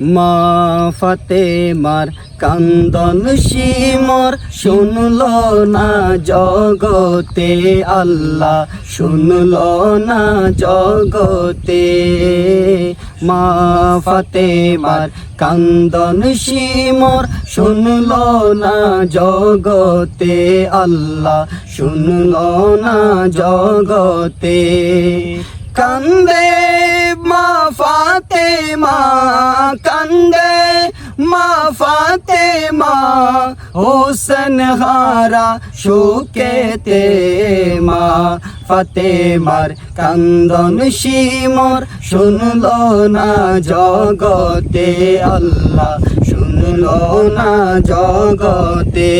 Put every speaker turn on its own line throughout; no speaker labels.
মা ফাতেমার কান্দন শিমর শুনল না জগতে, আল্লাহ শুনল না জগতে। মা ফাতেমার কান্দন শিমর শুনল না জগতে, আল্লাহ শুনল না জগতে। কান্দে মা ফাতেমা কান্দে। মা ফাতেমা হোসেন হারা শোকেতে মা ফাতেমার কান্দন শিমর শুনল না জগতে, আল্লাহ শুনল না জগতে।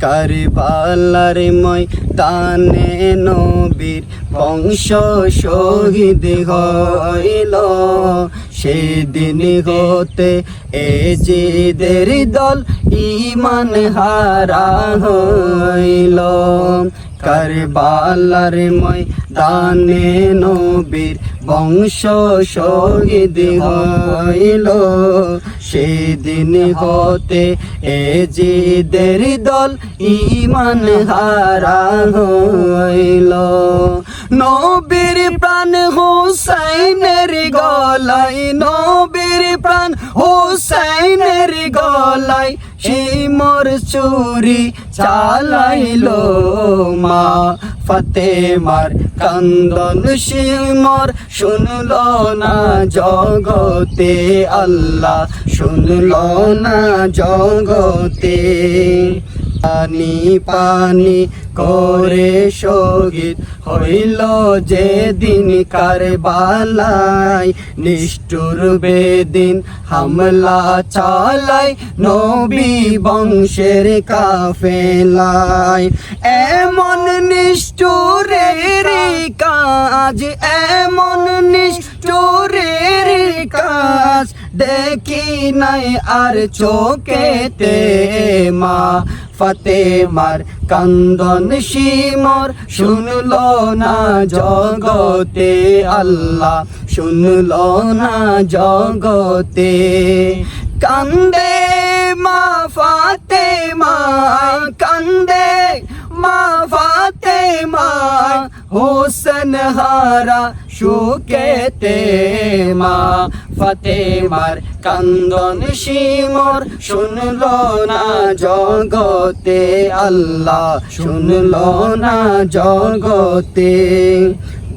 কারবালার ময়দানে তানে নবীর বংশ শহীদ হইল। সেদিন হতে এ জিদের দল ইমান হারা হইল। কারবালার মই দানে নবীর বংশ শহীদ হইল। সেদিন হতে এ জিদের দল ইমান হারা হইল। নবীর প্রাণ হোসাইনের গলাই নবীর প্রাণ হোসাইনের গলাই শিমর চুরি চালাইলো মা ফতেমার কান্দন। শিমর শুনল না জগতে আল্লাহ শুনল না জগতে। পানি পানি করে শহীদ হইল যে দিন কারবালাই নিষ্ঠুর বেদিন হামলা চালাই নবী বংশের কাফেলাই এমন নিষ্ঠুরের কাজ, এমন নিষ্ঠুরের কাজ দেখি নাই আর চোখেতে মা। ফতেমার কান্দন শিমর। শুনল না জগতে আল্লাহ, শুনল না জগতে। কান্দে মা ফাতেমা, কান্দে মা ফাতেমা হোসেন হারা সুকেতে মা ফতেমার কান্দন শিমর। শুনল না জগতে আল্লাহ, শুনল না জগতে।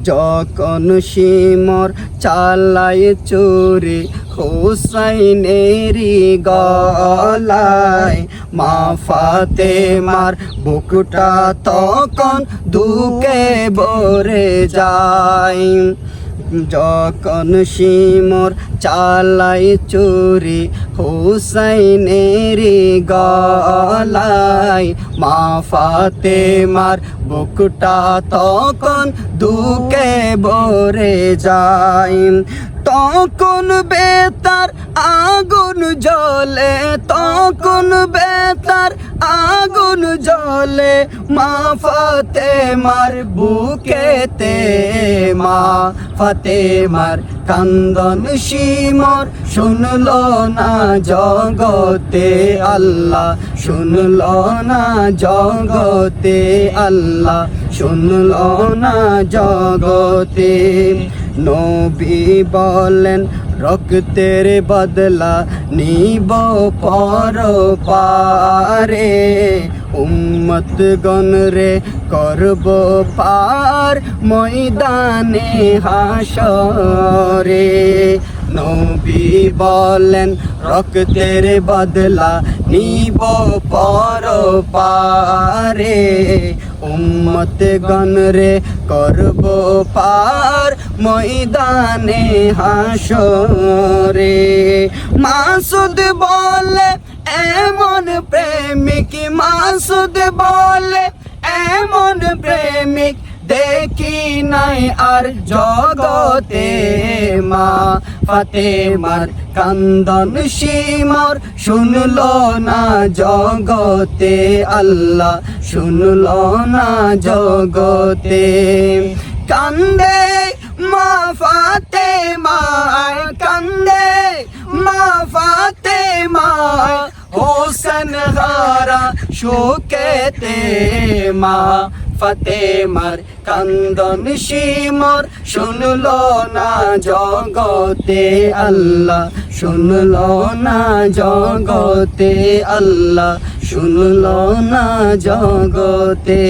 যখন শিমর চালাই চুরি হুসাইনেরি গলায় মা ফাতে মার বুকটা তখন দুকে ভরে যায়। যখন শিমর চালাই চুরি, হুসাইনেরি গলায় মা ফাতেমার বুকটা তখন দুকে ভরে যায়। তখন বেতার আগুন জ্বলে, তখন বেতার আগুন জ্বলে মা ফাতেমার বুকেতে, মা ফতে মার কান্দন শিমর। শুনল না জগতে আল্লাহ, শুনল না জগতে আল্লাহ, শুনল না জগতে। নবী বলেন, রক্তের বদলা নিব পর পারে। উম্মত গণ রে করব পার ময়দানে হাসরে নবী বলেন, রক্তের বদলা নিব পর পারে উম্মত গণ রে করব পার ময়দানে হাসরে মাসুদ বলে, এমন প্রেমিক মাসুদ বলে, এমন প্রেমিক দেখি নাই আর জগতে মা। ফাতেমার কান্দন শিমর শুনলো না জগতে, আল্লাহ শুনলো না জগতে। কান্দে মা ফাতেমা কান্দে মা হুসেন হারা শোকেতে মা ফতেমার কান্দন শিমর শুনলো না জগতে আল্লাহ শুনলো না জগতে আল্লাহ শুনলো না জগতে